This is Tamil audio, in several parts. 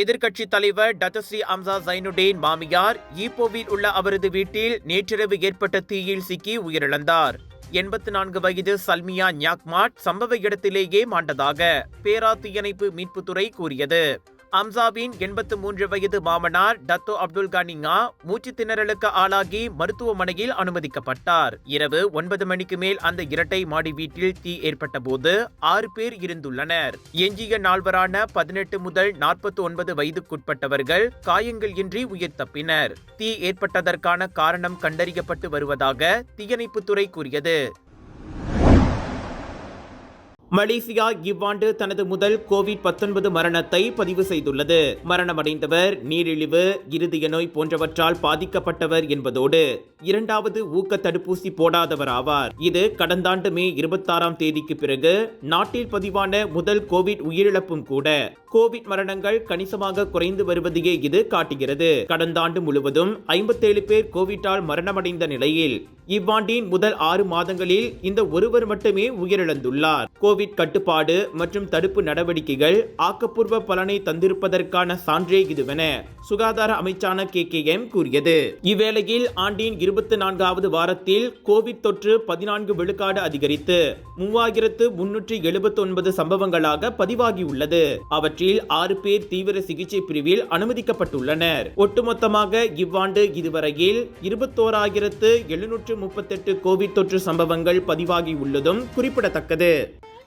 எதிர்க்கட்சி தலைவர் டத்தஸ்ரீ அம்சா ஜைனுடேன் மாமியார் ஈப்போவில் உள்ள அவரது வீட்டில் நேற்றிரவு ஏற்பட்ட தீயில் சிக்கி உயிரிழந்தார். எண்பத்து நான்கு வயது சல்மியா ஞாக்மாட் சம்பவ இடத்திலேயே மாண்டதாக பேரா தீயணைப்பு மீட்புத்துறை கூறியது. அம்சாவின் எண்பத்து மூன்று வயது மாமனார் டத்தோ அப்துல் கனிங்கா மூச்சு திணறலுக்கு ஆளாகி மருத்துவமனையில் அனுமதிக்கப்பட்டார். இரவு ஒன்பது மணிக்கு மேல் அந்த இரட்டை மாடி வீட்டில் தீ ஏற்பட்ட போது ஆறு பேர் இருந்துள்ளனர். எஞ்சிய நால்வரான பதினெட்டு முதல் நாற்பத்தி ஒன்பது வயதுக்குட்பட்டவர்கள் காயங்கள் இன்றி உயிர் தப்பினர். தீ ஏற்பட்டதற்கான காரணம் கண்டறியப்பட்டு வருவதாக தீயணைப்புத்துறை கூறியது. மலேசியா இவ்வாண்டு தனது முதல் கோவிட் 19 மரணத்தை பதிவு செய்துள்ளது. மரணமடைந்தவர் நீரிழிவு இருதய நோய் போன்றவற்றால் பாதிக்கப்பட்டவர் என்பதோடு இரண்டாவது ஊக்க தடுப்பூசி போடாதவர் ஆவார். இது கடந்த ஆண்டு மே இருபத்தாறாம் தேதிக்கு பிறகு நாட்டில் பதிவான முதல் கோவிட் உயிரிழப்பும் கூட. கோவிட் மரணங்கள் கணிசமாக குறைந்து வருவதையே இது காட்டுகிறது. கடந்த ஆண்டு முழுவதும் ஐம்பத்தேழு பேர் கோவிட்டால் மரணமடைந்த நிலையில் இவ்வாண்டின் முதல் ஆறு மாதங்களில் இந்த ஒருவர் மட்டுமே உயிரிழந்துள்ளார். கோவிட் கட்டுப்பாடு மற்றும் தடுப்பு நடவடிக்கைகள் ஆக்கப்பூர்வ பலனை தந்திருப்பதற்கான சான்றே இதுவென சுகாதார அமைச்சான கே கே எம் கூறியது. இவ்வேளையில் ஆண்டின் இருபத்தி நான்காவது வாரத்தில் கோவிட் தொற்று பதினான்கு விழுக்காடு அதிகரித்து மூவாயிரத்து முன்னூற்றி எழுபத்தி ஒன்பது சம்பவங்களாக பதிவாகியுள்ளது. அவற்றில் ஆறு பேர் தீவிர சிகிச்சை பிரிவில் அனுமதிக்கப்பட்டுள்ளனர். ஒட்டுமொத்தமாக இவ்வாண்டு இதுவரையில் இருபத்தோராயிரத்து எழுநூற்று முப்பத்தெட்டு கோவிட் தொற்று சம்பவங்கள் பதிவாகியுள்ளதும் குறிப்பிடத்தக்கது.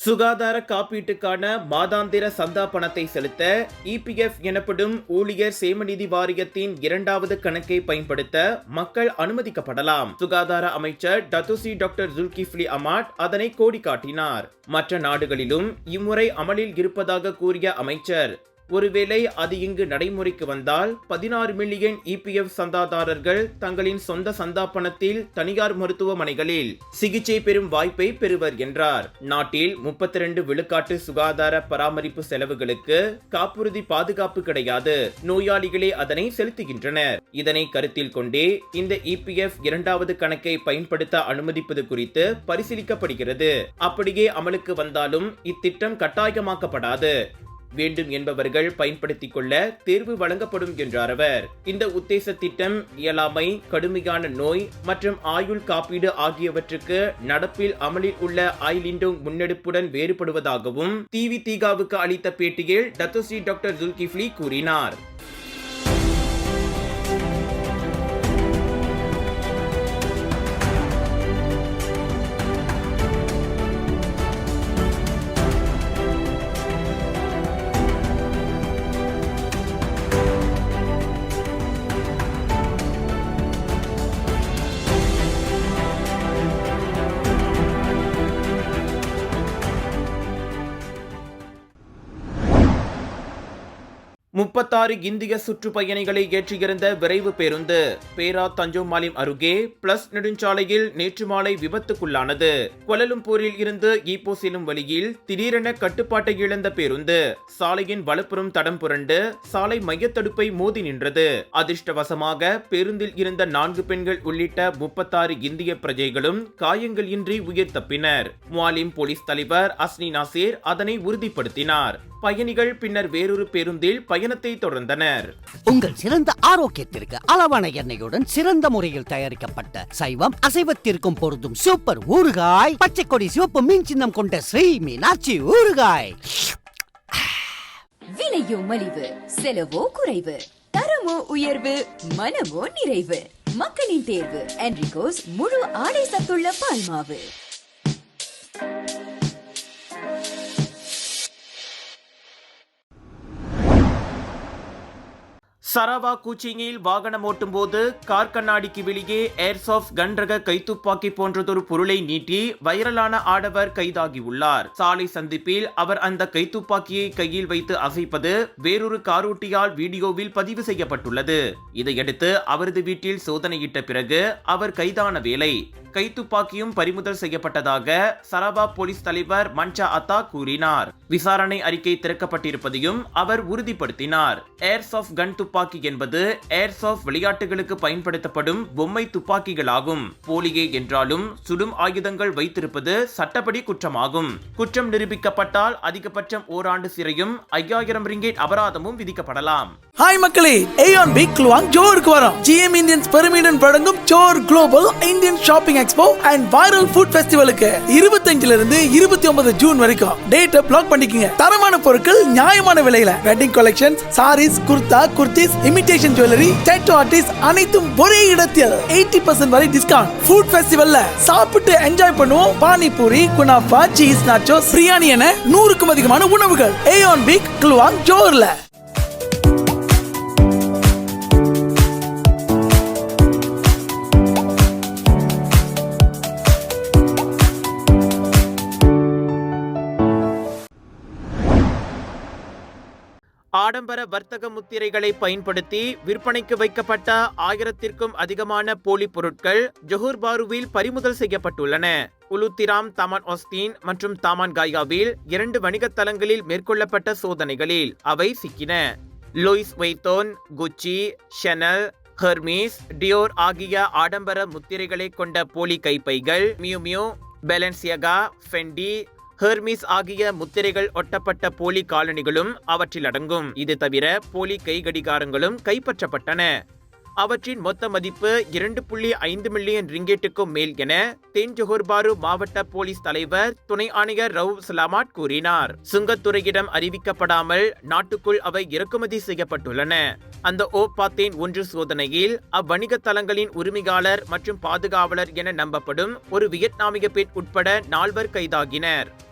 சுகாதார காப்பீட்டுக்கான மாதாந்திர சந்தா பணத்தை செலுத்த இபிஎஃப் எனப்படும் ஊழியர் சேமநிதி வாரியத்தின் இரண்டாவது கணக்கை பயன்படுத்த மக்கள் அனுமதிக்கப்படலாம். சுகாதார அமைச்சர் டத்துசி டாக்டர் ஜுல்கிஃப்லி அமாட் அதனை கோடி காட்டினார் மற்ற நாடுகளிலும் இம்முறை அமலில் இருப்பதாக கூறிய அமைச்சர் ஒருவேளை அது இங்கு நடைமுறைக்கு வந்தால் பதினாறு மில்லியன் இபிஎஃப் சந்தாதாரர்கள் தங்களின் சொந்த சந்தா பணத்தில் தனியார் மருத்துவமனைகளில் சிகிச்சை பெறும் வாய்ப்பை பெறுவர் என்றார். நாட்டில் முப்பத்தி ரெண்டு விழுக்காட்டு சுகாதார பராமரிப்பு செலவுகளுக்கு காப்புறுதி பாதுகாப்பு கிடையாது. நோயாளிகளே அதனை செலுத்துகின்றனர். இதனை கருத்தில் கொண்டே இந்த இபிஎஃப் இரண்டாவது கணக்கை பயன்படுத்த அனுமதிப்பது குறித்து பரிசீலிக்கப்படுகிறது. அப்படியே அமலுக்கு வந்தாலும் இத்திட்டம் கட்டாயமாக்கப்படாது. வேண்டும் என்பவர்கள் பயன்படுத்திக் கொள்ள தேர்வு வழங்கப்படும் என்றார் அவர். இந்த உத்தேச திட்டம் இயலாமை கடுமையான நோய் மற்றும் ஆயுள் காப்பீடு ஆகியவற்றுக்கு நடப்பில் அமலில் உள்ள ஐலிண்டோங் முன்னெடுப்புடன் வேறுபடுவதாகவும் டிவி தீகாவுக்கு அளித்த பேட்டியில் டத்தோசி டாக்டர் ஜுல்கிஃப்லி கூறினார். Bu முப்பத்தாறு இந்திய சுற்றுப்பயணிகளை ஏற்றியிருந்த விரைவு பேருந்து பேரா தஞ்சோங் மாலிம் அருகே பிளஸ் நெடுஞ்சாலையில் நேற்று மாலை விபத்துக்குள்ளானது. கொலலும்பூரில் இருந்து ஈப்போ செல்லும் வழியில் திடீரென கட்டுப்பாட்டை இழந்த பேருந்து சாலையின் வலப்புறம் தடம் புரண்டு சாலை மையத்தடுப்பை மோதி நின்றது. அதிர்ஷ்டவசமாக பேருந்தில் இருந்த நான்கு பெண்கள் உள்ளிட்ட முப்பத்தாறு இந்திய பிரஜைகளும் காயங்கள் இன்றி உயிர் தப்பினர். மாலிம் போலீஸ் தலைவர் அஸ்னி நாசேர் அதனை உறுதிப்படுத்தினார். பயணிகள் பின்னர் வேறொரு பேருந்தில் பயணத்தை தொடர்ந்தனர். உங்கள் சிறந்த ஆரோக்கியத்திற்கு அளவான எண்ணெயுடன் சிறந்த முறையில் தயாரிக்கப்பட்ட சைவம் அசைவத்திற்கும் பொருந்தும் சூப்பர் ஊறுகாய் பச்சை கொடி சிவப்பு மீன் சின்னம் கொண்ட ஸ்ரீ மீனாட்சி ஊறுகாய். விலையோ மலிவு செலவோ குறைவு தரமோ உயர்வு மனமோ நிறைவு. மக்களின் தேர்வு என்ரிகோஸ் முழு ஆடை சத்துள்ள பால்மாவு. சரவா கூச்சிங்கில் வாகனம் ஓட்டும் போது கார் கண்ணாடிக்கு வெளியே ஏர்சாஃப்ட் கன்றக கைத்துப்பாக்கி போன்றதொரு பொருளை நீட்டி வைரலான ஆடவர் கைதாகியுள்ளார். சாலை சந்திப்பில் அவர் அந்த கைத்துப்பாக்கியை கையில் வைத்து அசைப்பது வேறொரு காரூட்டியால் வீடியோவில் பதிவு செய்யப்பட்டுள்ளது. இதையடுத்து அவரது வீட்டில் சோதனையிட்ட பிறகு அவர் கைதான வேளை கைத்துப்பாக்கியும் பறிமுதல் செய்யப்பட்டதாக சரவா போலீஸ் தலைவர் மன்சா அத்தா கூறினார். விசாரணை அறிக்கை திறக்கப்பட்டிருப்பதையும் அவர் உறுதிப்படுத்தினார். ஏர்சாஃப்ட் கன் துப்பாக்கி துப்பாக்கி என்பது ஏர்சாஃப்ட் விளையாட்டுகளுக்கு பயன்படுத்தப்படும் பொம்மை துப்பாக்கிகளாகும். போலியே என்றாலும் சுடும் ஆயுதங்கள் வைத்திருப்பது சட்டப்படி குற்றமாகும். குற்றம் நிரூபிக்கப்பட்டால் அதிகபட்சம் ஓராண்டு சிறையும் ஐயாயிரம் ரிங்கேட் அபராதமும் விதிக்கப்படலாம். ஹாய் மக்களே ஏயான் பிக் குலுவாங் ஜோருக்கு வரோம் ஜிஎம் இந்தியன்ஸ் பெருமிடன் வழங்கும் ஜோர் global Indian shopping expo and viral food ஃபெஸ்டிவலுக்கு இருபத்தஞ்சுல இருந்து இருபத்தி ஒன்பது ஜூன் வரைக்கும் டேட்டை பிளாக் பண்ணிக்கங்க. தரமான பொருட்கள் நியாயமான விலையில. Wedding collection saris kurta kurti jewelleries imitation jewellery tattoo artist அனைத்தும் ஒரே இடத்தில். எயிட்டி பர்சன்ட் வரை டிஸ்கவுண்ட் ஃபுட் ஃபெஸ்டிவல்ல சாப்பிட்டு என்ஜாய் பண்ணுவோம். Panipuri kunafa cheese nacho biryani என நூறுக்கும் அதிகமான உணவுகள். ஏஆன் பீக் குலுவாங் ஜோர்ல ஆடம்பர வர்த்தக முத்திரைகளை பயன்படுத்தி விற்பனைக்கு வைக்கப்பட்ட ஆயிரத்திற்கும் அதிகமான போலி பொருட்கள் ஜொஹூர் பாருவில் பறிமுதல் செய்யப்பட்டுள்ளன. உலுத்திராம் தமான் ஒஸ்தீன் மற்றும் தாமான் காயாவில் இரண்டு வணிகத் தலங்களில் மேற்கொள்ளப்பட்ட சோதனைகளில் அவை சிக்கின. லூயிஸ் வெய்தோன் குச்சி ஷெனல் ஹெர்மீஸ் டியோர் ஆகிய ஆடம்பர முத்திரைகளை கொண்ட போலி கைப்பைகள் Miu Miu Balenciaga Fendi Hermes ஆகிய முத்திரைகள் ஒட்டப்பட்ட போலி காலணிகளும் அவற்றில் அடங்கும். இது தவிர போலி கை கடிகாரங்களும் கைப்பற்றப்பட்டன. அவற்றின் மொத்த மதிப்பு இரண்டு புள்ளி ஐந்து மில்லியன் ரிங்கெட்டுக்கும் மேல் என தென் ஜொஹர்பாரு மாவட்ட போலீஸ் தலைவர் துணை ஆணையர் ரவ் சலாமாட் கூறினார். சுங்கத்துறையிடம் அறிவிக்கப்படாமல் நாட்டுக்குள் அவை இறக்குமதி செய்யப்பட்டுள்ளன. அந்த ஓப்பாத்தேன் ஒன்று சோதனையில் அவ்வணிக தலங்களின் உரிமையாளர் மற்றும் பாதுகாவலர் என நம்பப்படும் ஒரு வியட்நாமிய பெண் உட்பட நால்வர் கைதாகினர்.